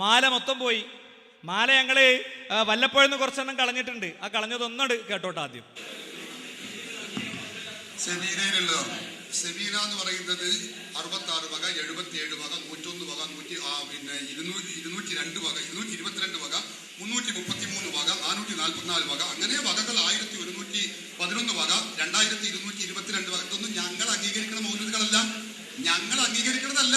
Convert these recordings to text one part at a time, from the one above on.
മാല മൊത്തം പോയി. മാല ഞങ്ങൾ വല്ലപ്പോഴെന്ന് കുറച്ചെണ്ണം കളഞ്ഞിട്ടുണ്ട്. ആ കളഞ്ഞതൊന്നുണ്ട് കേട്ടോട്ടെ ആദ്യം. സെബീനയിലുള്ളതോ സെമീന എന്ന് പറയുന്നത് അറുപത്തി ആറ് വക എഴുപത്തി ഏഴ് വക നൂറ്റൊന്ന് വക നൂറ്റി പിന്നെ ഇരുന്നൂറ്റി ഇരുന്നൂറ്റി രണ്ട് വക ഇരുന്നൂറ്റി ഇരുപത്തിരണ്ട് വക മുന്നൂറ്റി മുപ്പത്തി മൂന്ന് വക നാനൂറ്റി നാൽപ്പത്തിനാല് വക അങ്ങനെ വകകൾ ആയിരത്തി ഒരുന്നൂറ്റി പതിനൊന്ന് വക രണ്ടായിരത്തി ഇരുന്നൂറ്റി ഇരുപത്തിരണ്ട് വക. ഇതൊന്നും ഞങ്ങൾ അംഗീകരിക്കുന്ന മൗലികളല്ല ഞങ്ങൾ അംഗീകരിക്കുന്നതല്ല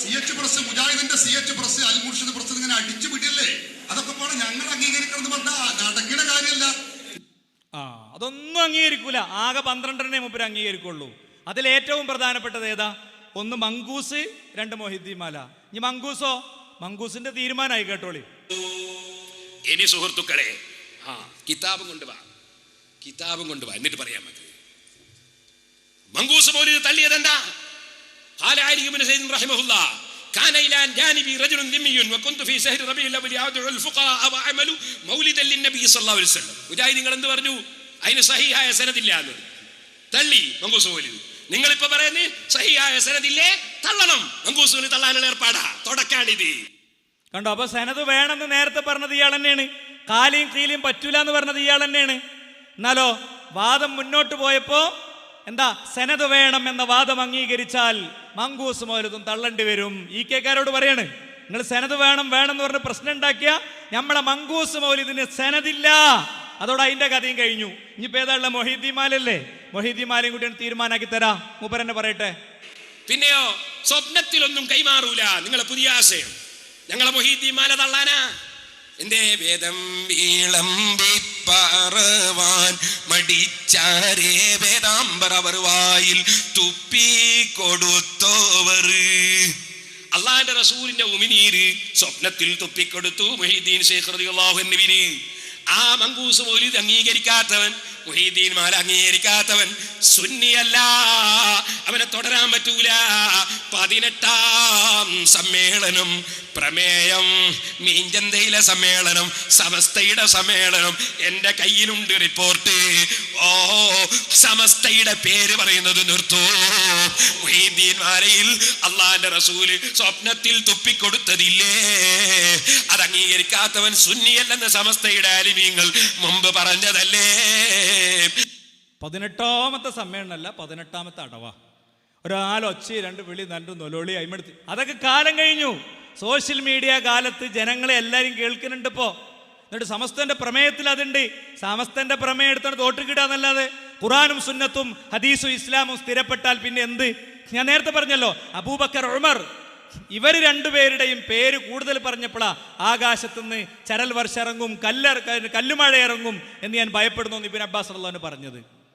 സി എച്ച് പ്രസ് മുജാഹിദിന്റെ C H press Al Murshid press ഇങ്ങനെ അടിച്ചു വിടില്ലേ? അതൊക്കെ പോണം. ഞങ്ങൾ അംഗീകരിക്കണമെന്ന് പറഞ്ഞാൽ നടക്കുന്ന കാര്യമല്ല ആ അതൊന്നും അംഗീകരിക്കൂല. ആകെ പന്ത്രണ്ടെണ്ണേ മുപ്പര് അംഗീകരിക്കുള്ളൂ. അതിൽ ഏറ്റവും പ്രധാനപ്പെട്ടത് ഏതാ? ഒന്ന് മങ്കൂസ് രണ്ട് മൊഹിദ്ദീൻ മാല. ഇനി മങ്കൂസോ? മങ്കൂസിന്റെ തീരുമാനമായി കേട്ടോളി. ഇനി സുഹൃത്തുക്കളെ ആ കിതാബും കൊണ്ടുവാ കിതാബും കൊണ്ടുവാ എന്നിട്ട് പറയാൻ മതി മങ്കൂസ് പോലും തള്ളിയത് എന്താ قال علي بن زيد رحمه الله كان إلى جانبي رجل ذمي وكنت في شهر ربيع الأول أدعو الفقراء وأعمل مولدا للنبي صلى الله عليه وسلم മുജാഹിദ് നിങ്ങൾ എന്ത് പറഞ്ഞു അതിന് സഹിയായ സനദില്ല എന്ന് തള്ളി മങ്കൂസ് പോലും നിങ്ങളിപ്പോ പറയുന്നത് സഹിയായ സനദില്ലേ തള്ളണം മങ്കൂസിന് തള്ളാനുള്ള ഏർപ്പാടാ തുടക്കാണിത് കണ്ടോ അപ്പൊ സെനത് വേണമെന്ന് നേരത്തെ പറഞ്ഞത് ഇയാൾ തന്നെയാണ് കാലിയും കീലിയും പറ്റൂല എന്ന് പറഞ്ഞത് ഇയാൾ തന്നെയാണ് എന്നാലോ വാദം മുന്നോട്ട് പോയപ്പോ എന്താ സെനത് വേണം എന്ന വാദം അംഗീകരിച്ചാൽ മങ്കൂസ് മോലതും തള്ളേണ്ടി വരും. ഈ കേക്കാരോട് പറയാണ് നിങ്ങൾ സെനത് വേണം വേണം എന്ന് പറഞ്ഞ് പ്രശ്നം ഉണ്ടാക്കിയ നമ്മളെ മങ്കൂസ് മൗലിദിന് സെനതില്ല. അതോടെ അതിന്റെ കഥയും കഴിഞ്ഞു. ഇനിയിപ്പോ ഏതാ മൊഹീദ്ദിമാലല്ലേ മൊഹീദ്ദിമാലയും കൂടി തീരുമാനാക്കി തരാ. മൂപ്പരെന്നെ പറയട്ടെ. പിന്നെയോ സ്വപ്നത്തിലൊന്നും കൈമാറൂല. നിങ്ങളെ പുതിയ ആശയം. ഞങ്ങളെ മൊഹീദ്ദിമാല തള്ളാനാ. എന്റെ വേദം വീളമ്പി പറവാൻ മടിച്ചാരേ വേദാംബർ അവർ വായിൽ തുപ്പി കൊടുത്തോവർ. അള്ളാന്റെ റസൂലിന്റെ ഉമിനീര് സ്വപ്നത്തിൽ തുപ്പിക്കൊടുത്തു മൊഹീദ്ദീൻ ശേഖർ അൻഹുവിന് ആ മങ്കൂസ് മൗലിദ് അംഗീകരിക്കാത്തവൻ മുഹീദ്ദീൻ അംഗീകരിക്കാത്തവൻ സുന്നിയല്ല. അവനെ തുടരാൻ പറ്റൂല. പതിനെട്ടാം സമ്മേളനം പ്രമേയം. മീഞ്ചന്തയിലെ സമ്മേളനം സമസ്തയുടെ സമ്മേളനം. എന്റെ കയ്യിലുണ്ട് റിപ്പോർട്ട്. ഓ സമസ്തയുടെ പേര് പറയുന്നത് നിർത്തൂ. മുഹീദ്ദീൻ മാലയിൽ അള്ളാന്റെ റസൂൽ സ്വപ്നത്തിൽ തുപ്പിക്കൊടുത്തതില്ലേ? അത് അംഗീകരിക്കാത്തവൻ സുന്നിയല്ലെന്ന് സമസ്തയുടെ അലിമീങ്ങൾ മുമ്പ് പറഞ്ഞതല്ലേ? പതിനെട്ടാമത്തെ സമ്മേളനമല്ല പതിനെട്ടാമത്തെ അടവ. ഒരാളൊച്ച രണ്ട് വിളി നല്ല നൊലോളി അയിമെടുത്ത്. അതൊക്കെ കാലം കഴിഞ്ഞു. സോഷ്യൽ മീഡിയ കാലത്ത് ജനങ്ങളെ എല്ലാവരും കേൾക്കുന്നുണ്ട് ഇപ്പോ. എന്നിട്ട് സമസ്തന്റെ പ്രമേയത്തിൽ അതുണ്ട്. സമസ്തന്റെ പ്രമേയം എടുത്തോണ്ട് തോട്ടുകിടാന്നല്ലാതെ ഖുറാനും സുന്നത്തും ഹദീസും ഇസ്ലാമും സ്ഥിരപ്പെട്ടാൽ പിന്നെ എന്ത്? ഞാൻ നേരത്തെ പറഞ്ഞല്ലോ അബൂബക്കർ ഉമർ. ഇവർ രണ്ടുപേരുടെയും പേര് കൂടുതൽ പറഞ്ഞപ്പോഴാ ആകാശത്തുനിന്ന് ചരൽ വർഷിറങ്ങും കല്ലർ കല്ലുമഴ ഇറങ്ങും എന്ന് ഞാൻ ഭയപ്പെടുന്നു ഇബിൻ അബ്ബാസ് അള്ളഹാന് പറഞ്ഞത്.